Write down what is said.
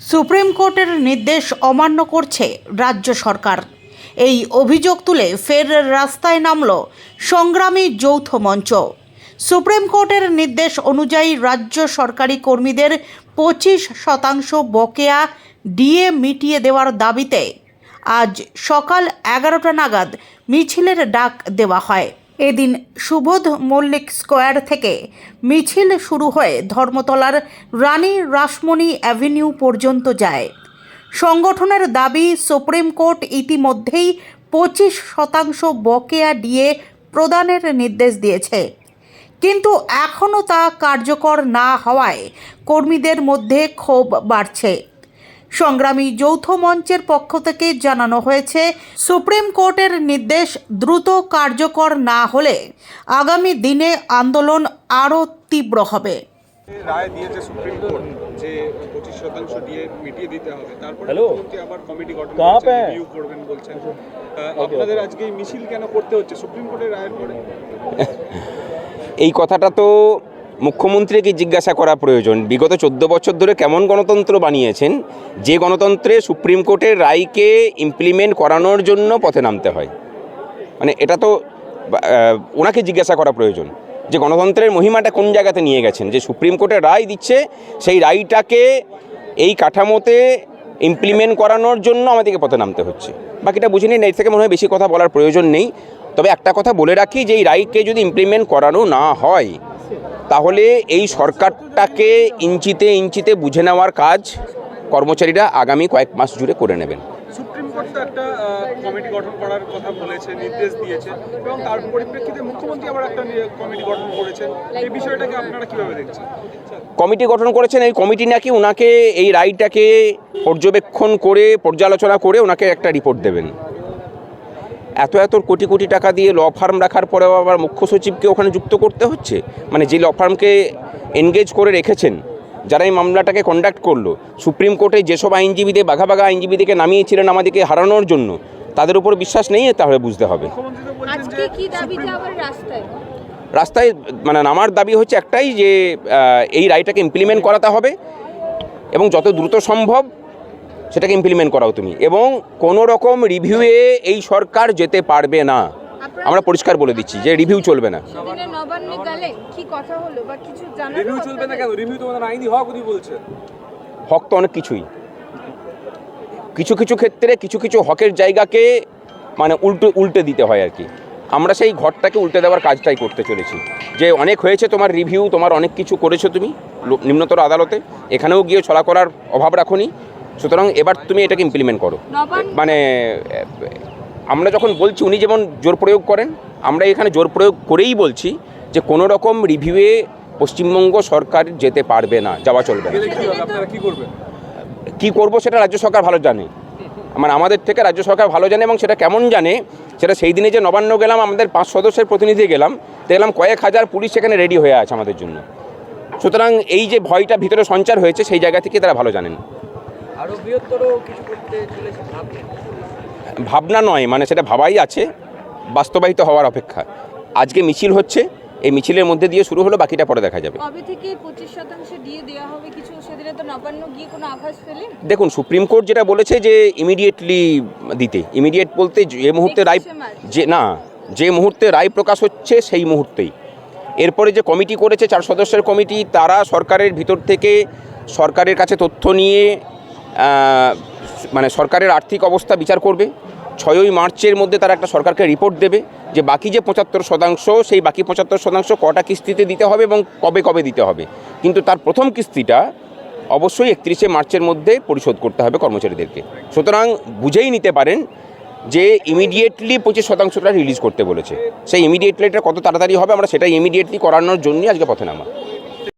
Supreme কোর্টের নির্দেশ অমান্য করছে রাজ্য সরকার। এই অভিযোগ তুলে ফের রাস্তায় নামল সংগ্রামী যৌথ মঞ্চ। সুপ্রিম কোর্টের নির্দেশ অনুযায়ী রাজ্য সরকারি কর্মীদের পঁচিশ শতাংশ বকেয়া ডিএ মিটিয়ে দেওয়ার দাবিতে আজ সকাল এগারোটা নাগাদ মিছিলের ডাক দেওয়া হয়। এদিন সুবোধ মল্লিক স্কোয়ার থেকে মিছিল শুরু হয়ে ধর্মতলার রানী রাসমণি অ্যাভিনিউ পর্যন্ত যায়। সংগঠনের দাবি, সুপ্রিম কোর্ট ইতিমধ্যেই পঁচিশ শতাংশ বকেয়া ডিএ প্রদানের নির্দেশ দিয়েছে। কিন্তু এখনও তা কার্যকর না হওয়ায় কর্মীদের মধ্যে ক্ষোভ বাড়ছে। সংগ্রামী যৌথ মঞ্চের পক্ষ থেকে জানানো হয়েছে সুপ্রিম কোর্টের নির্দেশ দ্রুত কার্যকর না হলে আগামী দিনে আন্দোলন আরও তীব্র হবে। রায় দিয়েছে সুপ্রিম কোর্ট যে পঁচিশ শতাংশ দিয়ে মিটিয়ে দিতে হবে তারপরে মুখ্যমন্ত্রী আবার কমিটি গঠন কাহা করছেন। রিভিউ করবেন বলছেন। আপনাদের আজকে এই মিছিল কেন করতে হচ্ছে? সুপ্রিম কোর্টের রায়ের পরে? এই কথাটা তো মুখ্যমন্ত্রীকে জিজ্ঞাসা করা প্রয়োজন? বিগত চোদ্দ বছর ধরে কেমন গণতন্ত্র বানিয়েছেন? যে গণতন্ত্রে সুপ্রিম কোর্টের রায়কে ইমপ্লিমেন্ট করানোর জন্য পথে নামতে হয়। মানে এটা তো ওনাকে জিজ্ঞাসা করা প্রয়োজন। যে গণতন্ত্রের মহিমাটা কোন জায়গাতে নিয়ে গেছেন? যে সুপ্রিম কোর্টের রায় দিচ্ছে, সেই রায়টাকে এই কাঠামোতে ইমপ্লিমেন্ট করানোর জন্য আমাদেরকে পথে নামতে হচ্ছে। বাকিটা বুঝে নিন, এর থেকে মনে হয় বেশি কথা বলার প্রয়োজন নেই। তবে একটা কথা বলে রাখি যে এই রায়কে যদি ইমপ্লিমেন্ট করানো না হয় তাহলে এই সরকারটাকে ইঞ্চিতে ইঞ্চিতে বুঝে নেওয়ার কাজ কর্মচারীরা আগামী কয়েক মাস জুড়ে করে নেবেন। সুপ্রিম কোর্ট তো একটা কমিটি গঠন করার কথা বলেছে নির্দেশ দিয়েছে এবং তার পরিপ্রেক্ষিতে মুখ্যমন্ত্রী আবার একটা কমিটি গঠন করেছেন। এই বিষয়টাকে আপনারা কীভাবে দেখছেন? কমিটি গঠন করেছেন এই কমিটি নাকি ওনাকে এই রায়টাকে পর্যবেক্ষণ করে পর্যালোচনা করে ওনাকে একটা রিপোর্ট দেবেন। এত এত কোটি কোটি টাকা দিয়ে ল ফার্ম রাখার পরেও আবার মুখ্য সচিবকে ওখানে যুক্ত করতে হচ্ছে? মানে যে ল ফার্মকে এনগেজ করে রেখেছেন যারা এই মামলাটাকে কন্ডাক্ট করল সুপ্রিম কোর্টে যেসব আইনজীবীদের বাঘা বাঘা আইনজীবীদেরকে নামিয়েছিলেন আমাদেরকে হারানোর জন্য তাদের উপর বিশ্বাস নেই তাহলে বুঝতে হবে। রাস্তায়? রাস্তায় মানে আমার দাবি হচ্ছে একটাই যে এই রায়টাকে ইমপ্লিমেন্ট করাতে হবে এবং যত দ্রুত সম্ভব সেটাকে ইমপ্লিমেন্ট করাও তুমি। এবং কোনো রকম রিভিউয়ে এই সরকার যেতে পারবে না। আমরা পরিষ্কার বলে দিচ্ছি যে রিভিউ চলবে না। সেদিনে নবান্নে গেলে কি কথা হলো বা কিছু জানালো রিভিউ চলবে না কেন? রিভিউ তো ওনার আইনি হক উনি হক তো অনেক কিছুই। কিছু কিছু ক্ষেত্রে কিছু কিছু হকের জায়গাকে মানে উল্টো উল্টে দিতে হয় আর কি। আমরা সেই ঘরটাকে উল্টে দেওয়ার কাজটাই করতে চলেছি। যে অনেক হয়েছে তোমার রিভিউ তোমার অনেক কিছু করেছ তুমি নিম্নতর আদালতে। এখানেও গিয়ে ছড়া করার অভাব রাখোনি। সুতরাং এবার তুমি এটাকে ইমপ্লিমেন্ট করো। মানে আমরা যখন বলছি উনি যেমন জোর প্রয়োগ করেন আমরা এখানে জোর প্রয়োগ করেই বলছি যে কোনো রকম রিভিউয়ে পশ্চিমবঙ্গ সরকার যেতে পারবে না যাওয়া চলবে না। কি করব সেটা রাজ্য সরকার ভালো জানে। মানে আমাদের থেকে রাজ্য সরকার ভালো জানে এবং সেটা কেমন জানে সেটা সেই দিনে যে নবান্ন গেলাম আমাদের পাঁচ সদস্যের প্রতিনিধি গেলাম দেখলাম কয়েক হাজার পুলিশ সেখানে রেডি হয়ে আছে আমাদের জন্য। সুতরাং এই যে ভয়টা ভিতরে সঞ্চার হয়েছে সেই জায়গা থেকে তারা ভালো জানেন। আরও বৃহত্তর কিছু করতে চলেছে ভাবছেন ভাবনা নয় মানে সেটা ভাবাই আছে বাস্তবায়িত হওয়ার অপেক্ষা। আজকে মিছিল হচ্ছে এই মিছিলের মধ্যে দিয়ে শুরু হলো বাকিটা পরে দেখা যাবে। কবে থেকে পঁচিশ শতাংশ দিয়ে দেওয়া হবে কিছু? সেদিনে তো নবান্ন গিয়ে কোনো আভাস পেলেন দেখুন সুপ্রিম কোর্ট যেটা বলেছে যে ইমিডিয়েটলি দিতে ইমিডিয়েট বলতে যে মুহূর্তে রায় যে না যে মুহূর্তে রায় প্রকাশ হচ্ছে সেই মুহূর্তেই। এরপরে যে কমিটি করেছে চার সদস্যের কমিটি তারা সরকারের ভিতর থেকে সরকারের কাছে তথ্য নিয়ে মানে সরকারের আর্থিক অবস্থা বিচার করবে। ছয়ই মার্চের মধ্যে তারা একটা সরকারকে রিপোর্ট দেবে যে বাকি যে পঁচাত্তর শতাংশ, সেই বাকি পঁচাত্তর শতাংশ কটা কিস্তিতে দিতে হবে এবং কবে কবে দিতে হবে। কিন্তু তার প্রথম কিস্তিটা অবশ্যই একত্রিশে মার্চের মধ্যে পরিশোধ করতে হবে কর্মচারীদেরকে। সুতরাং বুঝেই নিতে পারেন যে ইমিডিয়েটলি পঁচিশ শতাংশটা রিলিজ করতে বলেছে। সেই ইমিডিয়েটলি এটা কত তাড়াতাড়ি হবে, আমরা সেটা ইমিডিয়েটলি করানোর জন্যই আজকে পথে নামা।